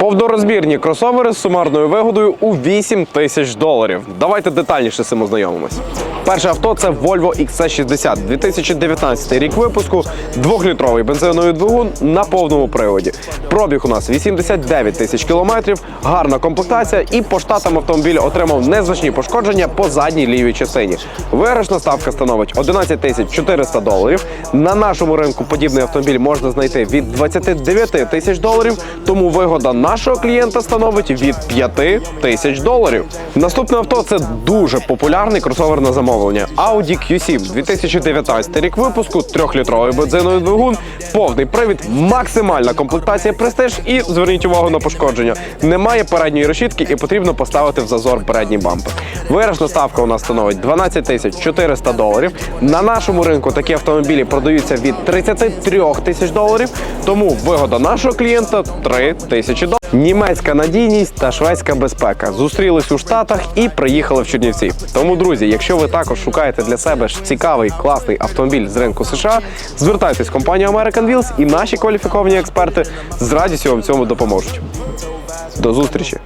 Повнорозмірні кросовери з сумарною вигодою у 8 тисяч доларів. Давайте детальніше з цим ознайомимось. Перше авто це Volvo XC60, 2019 рік випуску, двохлітровий бензиновий двигун на повному приводі. Пробіг у нас 89 тисяч кілометрів, гарна комплектація і по штатам автомобіль отримав незначні пошкодження по задній лівій частині. Виграшна ставка становить 11 тисяч 400 доларів. На нашому ринку подібний автомобіль можна знайти від 29 тисяч доларів, тому вигода нашого клієнта становить від 5 тисяч доларів. Наступне авто це дуже популярний кросовер на замовлення Audi Q7, 2019 рік випуску, трьохлітровий бензиновий двигун, повний привід, максимальна комплектація престиж і зверніть увагу на пошкодження. Немає передньої решітки і потрібно поставити в зазор передній бампер. Виграшна ставка у нас становить 12 тисяч 400 доларів. На нашому ринку такі автомобілі продаються від 33 тисяч доларів. Тому вигода нашого клієнта 3 тисячі доларів. Німецька надійність та шведська безпека зустрілись у Штатах і приїхали в Чернівці. Тому, друзі, якщо ви також шукаєте для себе цікавий класний автомобіль з ринку США, звертайтесь в компанію American Wheels і наші кваліфіковані експерти з радістю вам цьому допоможуть. До зустрічі!